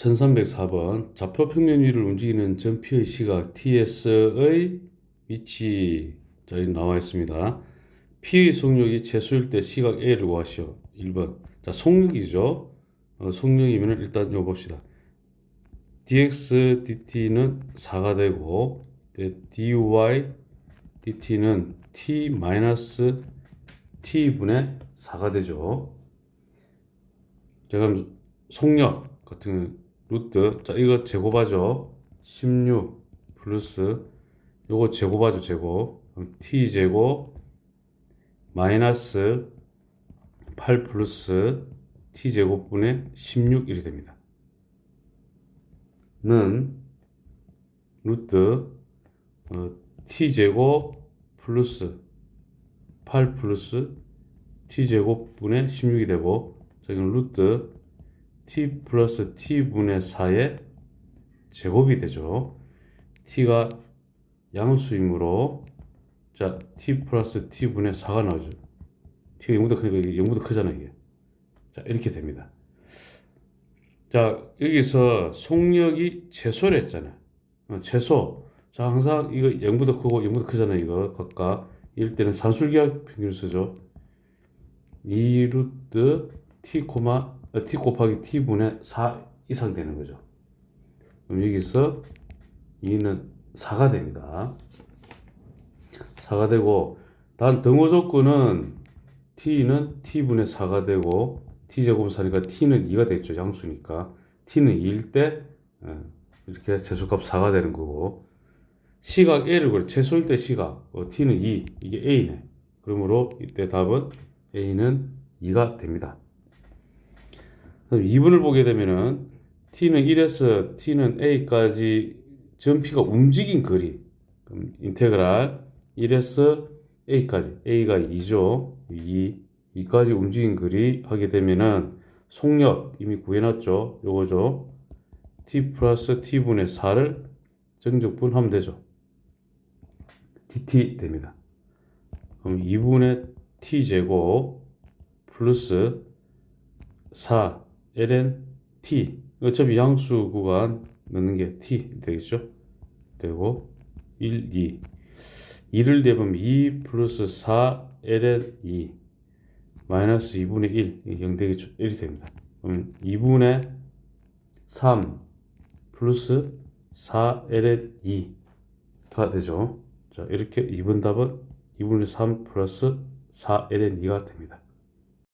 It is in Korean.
1304번 좌표 평면 위를 움직이는 전피의 시각 TS의 위치 자 여기 나와 있습니다. P의 속력이 최소일 때 시각 A를 구하시오. 1번. 자, 속력이죠. 어, 속력이면 일단 요 봅시다. dx dt는 4가 되고 네, dy dt는 t 마이너스 t분의 4가 되죠. 자, 그럼 속력 같은 루트 자 이거 제곱하죠. 16 플러스 요거 제곱하죠. 제곱 그럼 t 제곱 마이너스 8 플러스 t 제곱분의 16 이렇게 됩니다. 는 루트 어, t 제곱 플러스 8 플러스 t 제곱분의 16이 되고 저기는 루트 t 플러스 t분의 4의 제곱이 되죠. t가 양수이므로 자 t 플러스 t분의 4가 나오죠. t가 0보다 크니까 이게 0보다 크잖아요. 이게. 자 이렇게 됩니다. 자 여기서 속력이 최소를 했잖아요. 어, 최소. 자 항상 이거 0보다 크고 0보다 크잖아요. 이거 각각 이럴 때는 산술기하 평균을 쓰죠. 2 루트 t 코마 어, t 곱하기 t분의 4 이상 되는 거죠. 그럼 여기서 2는 4가 됩니다. 4가 되고 단 등호 조건은 t는 t분의 4가 되고 t제곱은 4니까 t는 2가 되겠죠. 양수니까 t는 2일 때 어, 이렇게 최소값 4가 되는 거고 시각 a를 그래 최소일 때 시각 어, t는 2 이게 a네. 그러므로 이때 답은 a는 2가 됩니다. 그럼 2분을 보게 되면은 t는 1에서 t는 a까지 전피가 움직인 거리. 그럼 인테그랄 1에서 a까지. A가 2죠. 2 2까지 움직인 거리 하게 되면은 속력 이미 구해놨죠. 요거죠. T 플러스 t분의 4를 정적분하면 되죠. Dt 됩니다. 그럼 2분의 t제곱 플러스 4 ln t. 어차피 양수 구간 넣는 게 t 되겠죠? 되고 1, 2 2를 대보면 2 플러스 4 ln 2 마이너스 2분의 1 0 되겠죠? 1이 됩니다. 그럼 2분의 3 플러스 4 ln 2가 되죠? 자 이렇게 2번 답은 2분의 3 플러스 4 ln 2가 됩니다